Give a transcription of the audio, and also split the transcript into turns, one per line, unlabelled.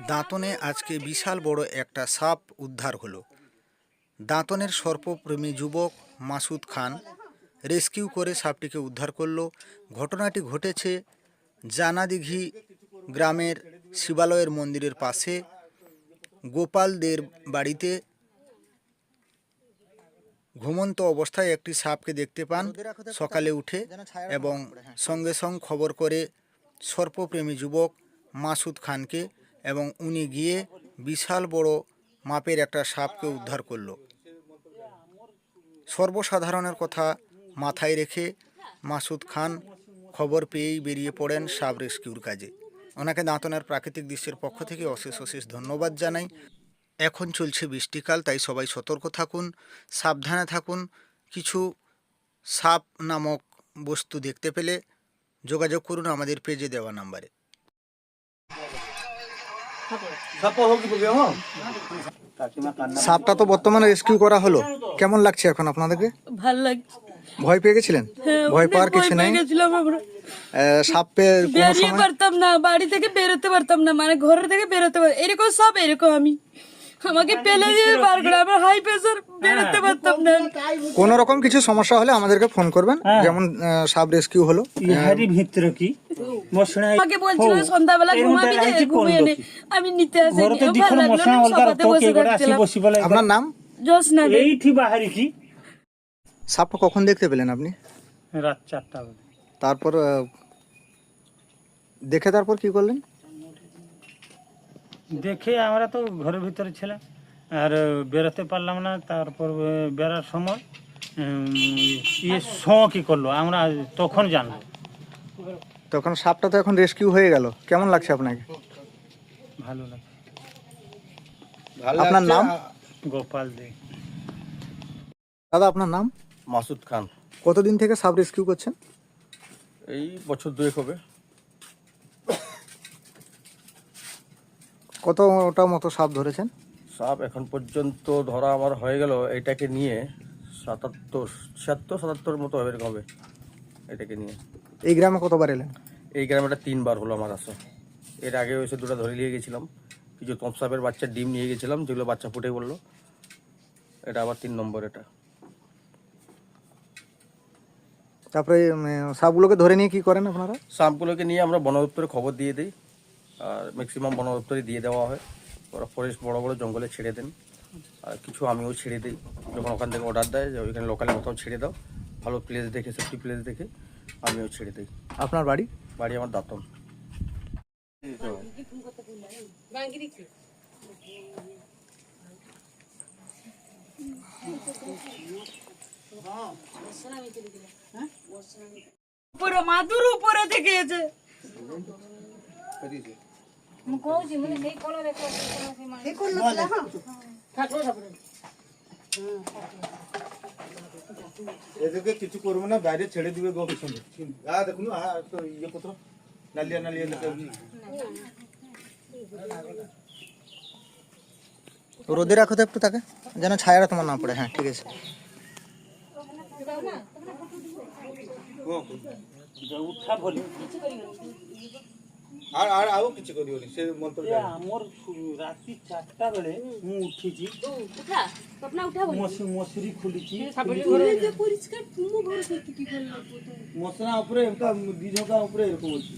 দাঁতনে আজকে বিশাল বড় একটা সাপ উদ্ধার হলো। দাঁতনের সর্পপ্রেমী যুবক মাসুদ খান রেস্কিউ করে সাপটিকে উদ্ধার করল। ঘটনাটি ঘটেছে জানাদিঘি গ্রামের শিবালয়ের মন্দিরের পাশে। গোপালদের বাড়িতে ঘুমন্ত অবস্থায় একটি সাপকে দেখতে পান। সকালে উঠে এবং সঙ্গে সঙ্গে খবর করে সর্পপ্রেমী যুবক মাসুদ খানকে এবং উনি গিয়ে বিশাল বড় মাপের একটা সাপকে উদ্ধার করল। সর্বসাধারণের কথা মাথায় রেখে মাসুদ খান খবর পেয়েই বেরিয়ে পড়েন সাপ রেস্কিউর কাজে। ওনাকে দাঁতনের প্রাকৃতিক দৃশ্যের পক্ষ থেকে অশেষ অশেষ ধন্যবাদ জানাই। এখন চলছে বৃষ্টিকাল, তাই সবাই সতর্ক থাকুন, সাবধানে থাকুন। কিছু সাপ নামক বস্তু দেখতে পেলে যোগাযোগ করুন আমাদের পেজে দেওয়া নাম্বারে। সাপটা তো বর্তমানে রেস্কিউ করা হলো। কেমন লাগছে এখন আপনাদেরকে?
ভালো লাগছে।
ভয় পেয়ে গেছিলেন?
হ্যাঁ,
ভয় পাওয়ার কিছু নাই? সাপের
বেরিয়ে পারতাম না বাড়ি থেকে বেরোতে পারতাম না মানে ঘরের থেকে বেরোতে পারতাম এরকম সব এরকম আমি। আমাকে পেলে দিয়ে বার করে আমার হাই প্রেসার বেরোতে পারতাম না।
কোনো রকম কিছু সমস্যা হলে আমাদেরকে ফোন করবেন। যেমন আহ, সাপ রেস্কিউ হলো।
ইহারি ভিতরে কি? মশনা
আমাকে বলছিল সন্ধ্যাবেলা ঘুমাবি যে ঘুমিয়ে নে। আমি নিতে আসি
ঘরে তো
ভালো লাগল
মশনা
না, সবাতে
তো
বসে
কে গোটা আসি
থাকছিলাম
বসি বলে
আপনার নাম?
জোস না রে।
এইটি বাহারিছি
সাপটা কখন দেখতে পেলেন আপনি?
রাত চারটা বেলা
তারপর দেখে তারপর কি করলেন?
দেখে আমরা তো ঘরের ভিতরে ছিলাম। আর বেরোতে পারলাম না তারপর বেরার সময় ইয়ে স কি করল? আমরা তখন জানব
তখন সাপটা তো এখন রেস্কিউ হয়ে গেল। কেমন লাগছে আপনাকে?
ভালো লাগে
আপনার নাম?
গোপাল দে।
দাদা আপনার নাম?
মাসুদ খান।
কতদিন থেকে সাপ রেস্কিউ করছেন?
এই বছর দুয়েক হবে।
কতটা মতো সাপ ধরেছেন?
সাপ এখন পর্যন্ত ধরা আমার হয়ে গেল এটাকে নিয়ে সাতাত্তর ছিয়াত্তর সাতাত্তর মতো হবে এরকম হবে এটাকে নিয়ে।
এই গ্রামে কতবার এলেন?
এই গ্রামে এটা তিনবার হলো আমার আসা। এর আগে এসে দুটো ধরে নিয়ে গেছিলাম। কিছু তমসাপের বাচ্চার ডিম নিয়ে গেছিলাম যেগুলো বাচ্চা ফুটে বলল এটা আবার তিন নম্বর এটা।
তারপরে সাপগুলোকে ধরে নিয়ে কি করেন আপনারা?
সাপগুলোকে নিয়ে আমরা বন দপ্তরে খবর দিয়ে দিই। আর ম্যাক্সিমাম বন দপ্তরে দিয়ে দেওয়া হয়। ওরা ফরেস্ট বড় বড় জঙ্গলে ছেড়ে দেন। আর কিছু আমিও ছেড়ে দিই। যখন ওখান থেকে অর্ডার দেয় যে ওইখানে লোকালে কোথাও ছেড়ে দাও। ভালো প্লেস দেখে সেফটি প্লেস দেখে আমিও ছেড়ে দিই।
আপনার বাড়ি?
বাড়ি আমার দাঁতন।
উপরে মাদুর উপরে থেকে
এদেরকে কিছু করব না বাইরে ছেড়ে দিবে গো পিছনে আ দেখুন আ তো ইয়ে কত নালিয়া নালিয়া
রোদে রাখো তো একটু তাকে যেন ছায়াটা তোমার না পড়ে হ্যাঁ ঠিক আছে
উঠা বলি
আর আর আও কিছু করিওনি সে মন্ত্র জানি।
আমার রাতি 4টা বেলে মু উঠিছি। উঠা স্বপ্ন উঠা বলি মশি মশরি খুলিছি।
সাবলি ঘরে যে পরিষ্কার ঘরে কি উপরে একটা উপরে এরকম হচ্ছে